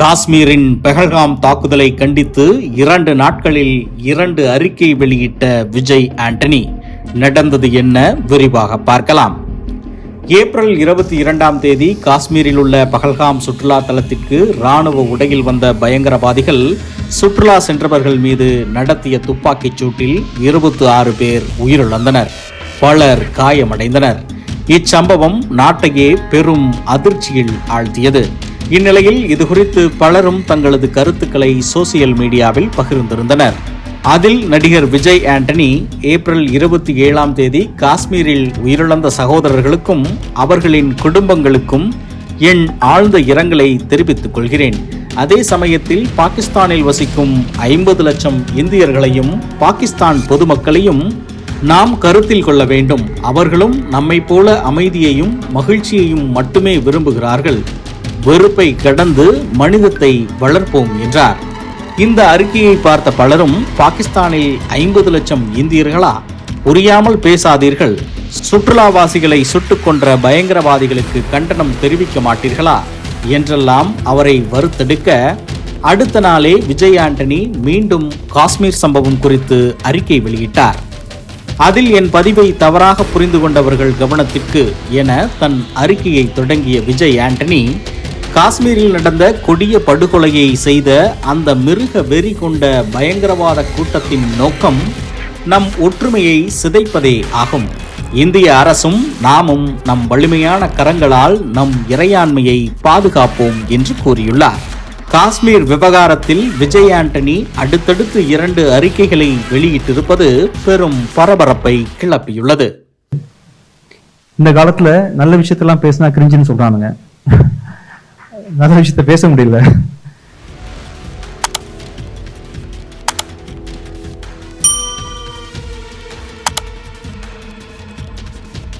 காஷ்மீரின் பெஹல்காம் தாக்குதலை கண்டித்து இரண்டு நாட்களில் இரண்டு அறிக்கை வெளியிட்ட விஜய் ஆண்டனி. நடந்தது என்ன விரிவாக பார்க்கலாம். ஏப்ரல் இருபத்தி இரண்டாம் தேதி காஷ்மீரில் உள்ள பகல்காம் சுற்றுலா தலத்திற்கு ராணுவ உடையில் வந்த பயங்கரவாதிகள் சுற்றுலா சென்றவர்கள் மீது நடத்திய துப்பாக்கிச் சூட்டில் இருபத்தி ஆறு பேர் உயிரிழந்தனர். பலர் காயமடைந்தனர். இச்சம்பவம் நாட்டையே பெரும் அதிர்ச்சியில் ஆழ்த்தியது. இந்நிலையில் இது குறித்து பலரும் தங்களது கருத்துக்களை சோசியல் மீடியாவில் பகிர்ந்திருந்தனர். அதில் நடிகர் விஜய் ஆண்டனி ஏப்ரல் இருபத்தி ஏழாம் தேதி காஷ்மீரில் உயிரிழந்த சகோதரர்களுக்கும் அவர்களின் குடும்பங்களுக்கும் என் ஆழ்ந்த இரங்கலை தெரிவித்துக் கொள்கிறேன். அதே சமயத்தில் பாகிஸ்தானில் வசிக்கும் ஐம்பது லட்சம் இந்தியர்களையும் பாகிஸ்தான் பொதுமக்களையும் நாம் கருத்தில் கொள்ள வேண்டும். அவர்களும் நம்மைப் போல அமைதியையும் மகிழ்ச்சியையும் மட்டுமே விரும்புகிறார்கள். வெறுப்பை கடந்து மனிதத்தை வளர்ப்போம் என்றார். இந்த அறிக்கையை பார்த்த பலரும் பாகிஸ்தானில் ஐம்பது லட்சம் இந்தியர்களா? புரியாமல் பேசாதீர்கள். சுற்றுலாவாசிகளை சுட்டுக் கொன்ற பயங்கரவாதிகளுக்கு கண்டனம் தெரிவிக்க மாட்டீர்களா? என்றெல்லாம் அவரை வறுத்தெடுக்க அடுத்த நாளே விஜய் ஆண்டனி மீண்டும் காஷ்மீர் சம்பவம் குறித்து அறிக்கை வெளியிட்டார். அதில் என் பதிவை தவறாக புரிந்து கொண்டவர்கள் கவனத்திற்கு என தன் அறிக்கையை தொடங்கிய விஜய் ஆண்டனி காஷ்மீரில் நடந்த கொடிய படுகொலையை செய்த அந்த மிருக வெறி கொண்ட பயங்கரவாத கூட்டத்தின் நோக்கம் நம் ஒற்றுமையை சிதைப்பதே ஆகும். இந்திய அரசும் நாமும் நம் வலிமையான கரங்களால் நம் இறையாண்மையை பாதுகாப்போம் என்று கூறியுள்ளார். காஷ்மீர் விவகாரத்தில் விஜய் ஆண்டனி அடுத்தடுத்து இரண்டு அறிக்கைகளை வெளியிட்டிருப்பது பெரும் பரபரப்பை கிளப்பியுள்ளது. இந்த காலத்துல நல்ல விஷயத்தெல்லாம் பேசினா கிரிஞ்சுன்னு சொல்றானுங்க. நல்ல விஷயத்த பேச முடியல.